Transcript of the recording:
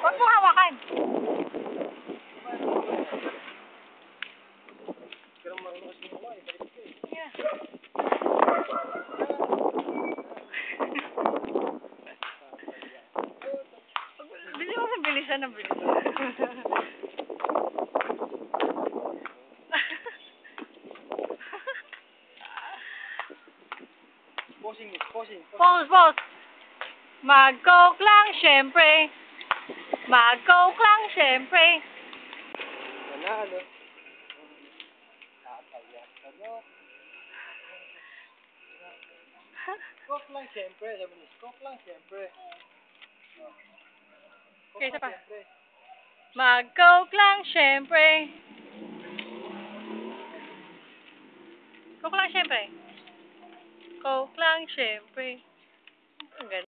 Huwag mo hawakan. Yeah. Bili mo sa bilisan na bilisan. Posing. Posing. Pause, pause. Mag-coke lang, syempre. Mag-coke lang, syempre. Nanalo. Tatayak ka no. Coke lang siyempre. Sabi niya, coke lang siyempre. Coke Okay, isa pa. Mag-coke lang, syempre. Coke lang, syempre. Coke lang, syempre. Ang ganda.